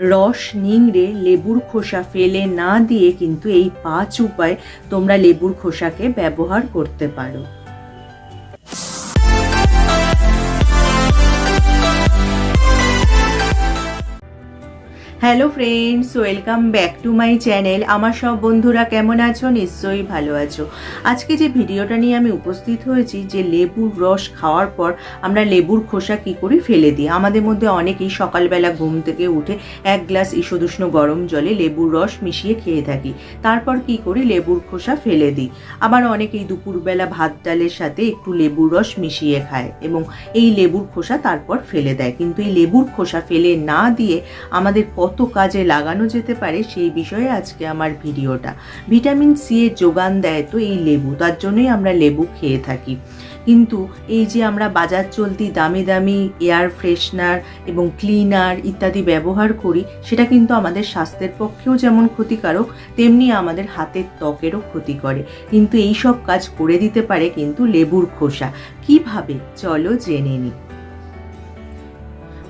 রস, নিংড়ে, লেবুর খোসা ফেলে না দিয়ে কিন্তু এই পাঁচ উপায় তোমরা লেবুর খোসাকে ব্যবহার করতে পারো। Hello friends, welcome back to my channel. আমার সব বন্ধুরা কেমন আছো? নিশ্চয়ই ভালো আছো। আজকে যে ভিডিওটা নিয়ে আমি উপস্থিত হয়েছি, যে লেবুর রস খাওয়ার পর আমরা লেবুর খোসা কি করি ফেলে দিই। আমাদের মধ্যে অনেকেই সকালবেলা ঘুম থেকে উঠে এক গ্লাস ঈষদুষ্ণ গরম জলে লেবুর রস মিশিয়ে খেয়ে থাকি। তারপর কি করি? লেবুর খোসা ফেলে দিই। আবার অনেকেই দুপুরবেলা ভাত ডালের সাথে একটু লেবুর রস মিশিয়ে খায় এবং এই লেবুর খোসা তারপর ফেলে দেয়। কিন্তু এই লেবুর খোসা ফেলে না দিয়ে আমাদের কত কাজে লাগানো যেতে পারে সেই বিষয়ে আজকে আমার ভিডিওটা। ভিটামিন সি এর যোগান দেয় তো এই লেবু, তার জন্যই আমরা লেবু খেয়ে থাকি। কিন্তু এই যে আমরা বাজার চলতি দামি দামি এয়ার ফ্রেশনার এবং ক্লিনার ইত্যাদি ব্যবহার করি, সেটা কিন্তু আমাদের স্বাস্থ্যের পক্ষেও যেমন ক্ষতিকারক, তেমনি আমাদের হাতের ত্বকেরও ক্ষতি করে। কিন্তু এই সব কাজ করে দিতে পারে কিন্তু লেবুর খোসা। কীভাবে? চলো জেনে নিই।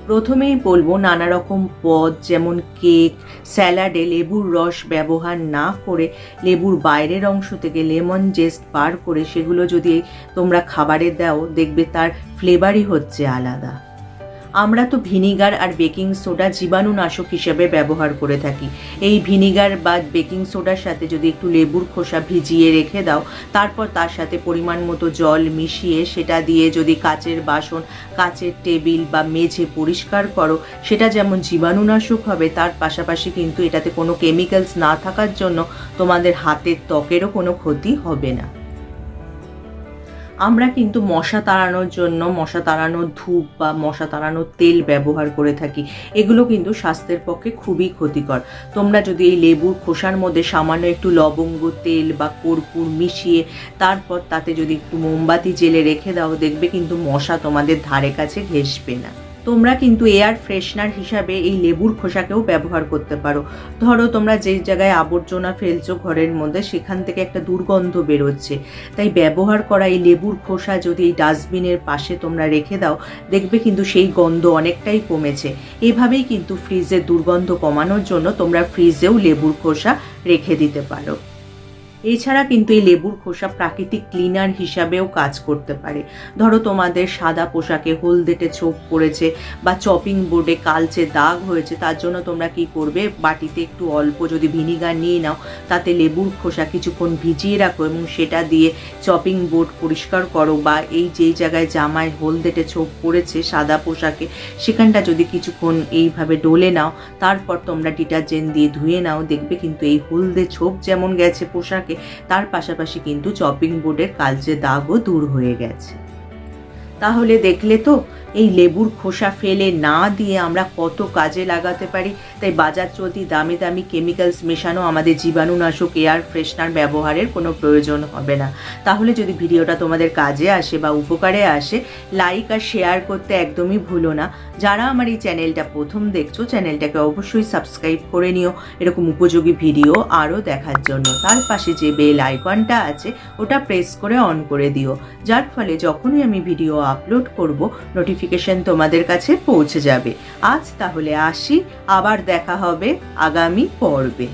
প্রথমেই বলব নানা রকম পদ, যেমন কেক, স্যালাডে লেবুর রস ব্যবহার না করে লেবুর বাইরের অংশ থেকে লেমন জেস্ট বার করে সেগুলো যদি তোমরা খাবারে দাও, দেখবে তার ফ্লেভারই হচ্ছে আলাদা। আমরা তো ভিনিগার আর বেকিং সোডা জীবাণুনাশক হিসেবে ব্যবহার করে থাকি। এই ভিনিগার বা বেকিং সোডার সাথে যদি একটু লেবুর খোসা ভিজিয়ে রেখে দাও, তারপর তার সাথে পরিমাণ মতো জল মিশিয়ে সেটা দিয়ে যদি কাচের বাসন, কাচের টেবিল বা মেঝে পরিষ্কার করো, সেটা যেমন জীবাণুনাশক হবে, তার পাশাপাশি কিন্তু এটাতে কোনো কেমিক্যালস না থাকার জন্য তোমাদের হাতের ত্বকেরও কোনো ক্ষতি হবে না। আমরা কিন্তু মশা তাড়ানোর জন্য মশা তাড়ানোর ধূপ বা মশা তাড়ানোর তেল ব্যবহার করে থাকি। এগুলো কিন্তু স্বাস্থ্যের পক্ষে খুবই ক্ষতিকর। তোমরা যদি এই লেবুর খোসার মধ্যে সামান্য একটু লবঙ্গ, তেল বা কর্পূর মিশিয়ে তারপর তাতে যদি একটু মোমবাতি জেলে রেখে দাও, দেখবে কিন্তু মশা তোমাদের ধারে কাছে ঘেসবে না। তোমরা কিন্তু এয়ার ফ্রেশনার হিসাবে এই লেবুর খোসাকেও ব্যবহার করতে পারো। ধরো, তোমরা যে জায়গায় আবর্জনা ফেলছো ঘরের মধ্যে, সেখান থেকে একটা দুর্গন্ধ বেরোচ্ছে। তাই ব্যবহার করা এই লেবুর খোসা যদি এই ডাস্টবিনের পাশে তোমরা রেখে দাও, দেখবে কিন্তু সেই গন্ধ অনেকটাই কমেছে। এভাবেই কিন্তু ফ্রিজের দুর্গন্ধ কমানোর জন্য তোমরা ফ্রিজেও লেবুর খোসা রেখে দিতে পারো। এছাড়া কিন্তু এই লেবুর খোসা প্রাকৃতিক ক্লিনার হিসাবেও কাজ করতে পারে। ধরো তোমাদের সাদা পোশাকে হলদেটে ছোপ পড়েছে বা চপিং বোর্ডে কালচে দাগ হয়েছে, তার জন্য তোমরা কি করবে? বাটিতে একটু অল্প যদি ভিনিগার নিয়ে নাও, তাতে লেবুর খোসা কিছুক্ষণ ভিজিয়ে রাখো এবং সেটা দিয়ে চপিং বোর্ড পরিষ্কার করো বা এই যেই জায়গায় জামায় হলদেটে ছোপ পড়েছে সাদা পোশাকে, সেখানটা যদি কিছুক্ষণ এইভাবে ডলে নাও, তারপর তোমরা ডিটারজেন্ট দিয়ে ধুয়ে নাও, দেখবে কিন্তু এই হলদে ছোপ যেমন গেছে পোশাকে তার পাশাপাশি কিন্তু চপিং বোর্ডের কালচে দাগও দূর হয়ে গেছে। তাহলে দেখলে তো এই লেবুর খোসা ফেলে না দিয়ে আমরা কত কাজে লাগাতে পারি? তাই বাজার চলতি দামি দামি কেমিক্যালস মেশানো আমাদের জীবাণুনাশক এয়ার ফ্রেশনার ব্যবহারের কোনো প্রয়োজন হবে না। তাহলে যদি ভিডিওটা তোমাদের কাজে আসে বা উপকারে আসে লাইক আর শেয়ার করতে একদমই ভুলো না। যারা আমার এই চ্যানেলটা প্রথম দেখছ চ্যানেলটাকে অবশ্যই সাবস্ক্রাইব করে নিও। এরকম উপযোগী ভিডিও আরও দেখার জন্য। তার পাশে যে বেল আইকনটা আছে, ওটা প্রেস করে অন করে দিও। যার ফলে যখনই আমি ভিডিও আপলোড করব নোটিফিকেশন তোমাদের কাছে পৌঁছে যাবে। আজ তাহলে আসি আবার দেখা হবে আগামী পর্বে।